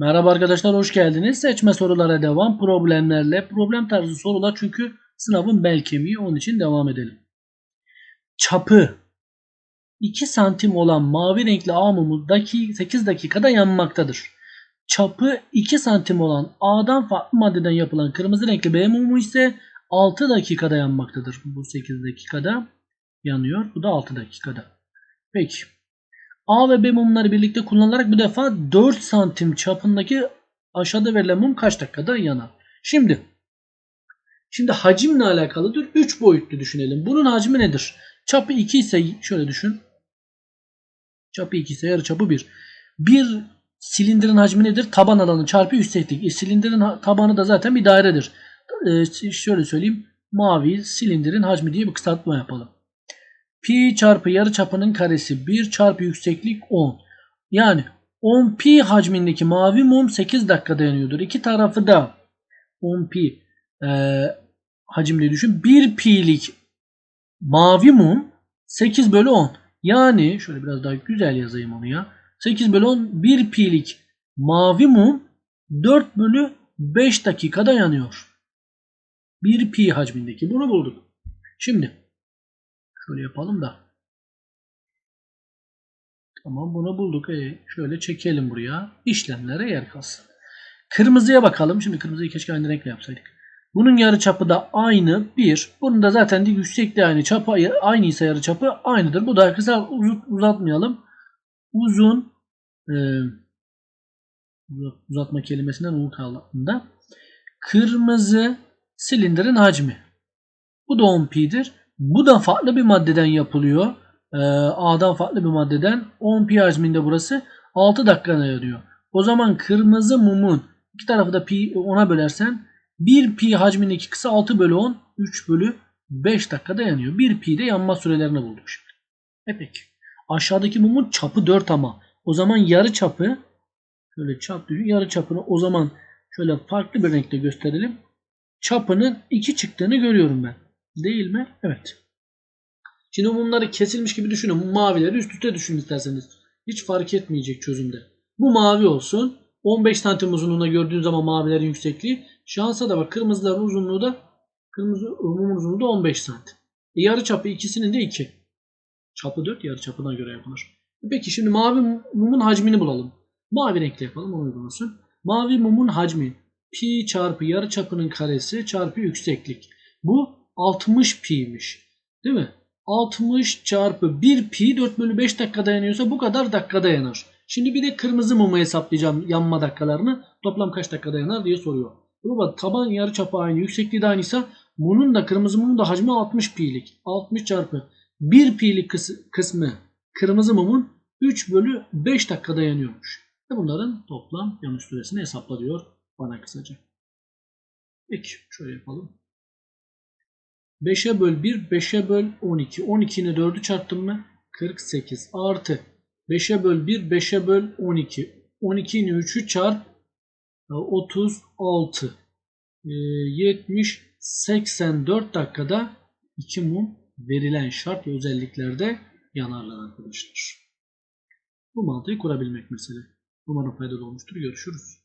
Merhaba arkadaşlar hoş geldiniz. Seçme sorulara devam. Problemlerle. Problem tarzı sorular çünkü sınavın bel kemiği. Onun için devam edelim. Çapı 2 santim olan mavi renkli A daki 8 dakikada yanmaktadır. Çapı 2 santim olan A'dan farklı maddeden yapılan kırmızı renkli B mumu ise 6 dakikada yanmaktadır. Bu 8 dakikada yanıyor. Bu da 6 dakikada. Peki. A ve B mumları birlikte kullanılarak bu defa 4 santim çapındaki aşağıda verilen mum kaç dakikada yanar? Şimdi Şimdi hacimle alakalıdır. 3 boyutlu düşünelim. Bunun hacmi nedir? Çapı 2 ise şöyle düşün. Çapı 2 ise yarı çapı 1. Bir silindirin hacmi nedir? Taban alanı çarpı yükseklik. E, silindirin tabanı da zaten bir dairedir. E, şöyle söyleyeyim. Mavi silindirin hacmi diye bir kısaltma yapalım. Pi çarpı yarı çapının karesi 1 çarpı yükseklik 10. Yani 10 pi hacmindeki mavi mum 8 dakikada yanıyordur. İki tarafı da 10 pi e, hacimli düşün. 1 pi'lik mavi mum 8 bölü 10. Yani şöyle biraz daha güzel yazayım onu ya. 8 bölü 10 1 pi'lik mavi mum 4 bölü 5 dakikada yanıyor. 1 pi hacmindeki bunu bulduk. Şimdi şöyle yapalım da. Tamam bunu bulduk. E, şöyle çekelim buraya. İşlemlere yer kalsın. Kırmızıya bakalım. Şimdi kırmızıyı keşke aynı renkle yapsaydık. Bunun yarıçapı da aynı 1. Bunun da zaten de yüksekliği aynı. Çapı aynı ise yarıçapı aynıdır. Bu da kısa uz- uzatmayalım. Uzun e, uzat- uzatma kelimesinden U kaldığında kırmızı silindirin hacmi. Bu da 10 pi'dir. Bu da farklı bir maddeden yapılıyor. Ee, A'dan farklı bir maddeden 10 pi hacminde burası 6 dakikada yanıyor. O zaman kırmızı mumun iki tarafı da pi 10'a bölersen 1 pi hacmindeki kısa 6 bölü 10 3 bölü 5 dakikada yanıyor. 1 pi de yanma sürelerini bulduk şimdi. E peki. Aşağıdaki mumun çapı 4 ama. O zaman yarı çapı şöyle çap düşün. Yarı çapını o zaman şöyle farklı bir renkte gösterelim. Çapının 2 çıktığını görüyorum ben. Değil mi? Evet. Şimdi mumları kesilmiş gibi düşünün. Bu mavileri üst üste düşünün isterseniz. Hiç fark etmeyecek çözümde. Bu mavi olsun. 15 santim uzunluğunda gördüğün zaman mavilerin yüksekliği. Şansa da bak kırmızıların uzunluğu da kırmızı mumun uzunluğu da 15 santim. E, yarı çapı ikisinin de 2. Çapı 4 yarı çapına göre yapılır. Peki şimdi mavi mumun hacmini bulalım. Mavi renkle yapalım onu uygun. Mavi mumun hacmi pi çarpı yarı çapının karesi çarpı yükseklik. Bu 60 pi'ymiş. Değil mi? 60 çarpı 1 pi 4 bölü 5 dakikada yanıyorsa bu kadar dakikada yanar. Şimdi bir de kırmızı mumu hesaplayacağım yanma dakikalarını. Toplam kaç dakikada yanar diye soruyor. Baba taban yarı çapı aynı, yüksekliği de aynıysa bunun da kırmızı mumun da hacmi 60 pi'lik. 60 çarpı 1 pi'lik kıs- kısmı kırmızı mumun 3 bölü 5 dakikada yanıyormuş. Ve bunların toplam yanış süresini hesapla diyor bana kısaca. Peki şöyle yapalım. 5'e böl 1, 5'e böl 12. 12'ni 4'ü çarptım mı? 48 artı 5'e böl 1, 5'e böl 12. 12'ni 3'ü çarp e, 36. E, 70, 84 dakikada 2 mum verilen şart ve özelliklerde yanarlar arkadaşlar. Bu mantığı kurabilmek mesele. Umarım faydalı olmuştur. Görüşürüz.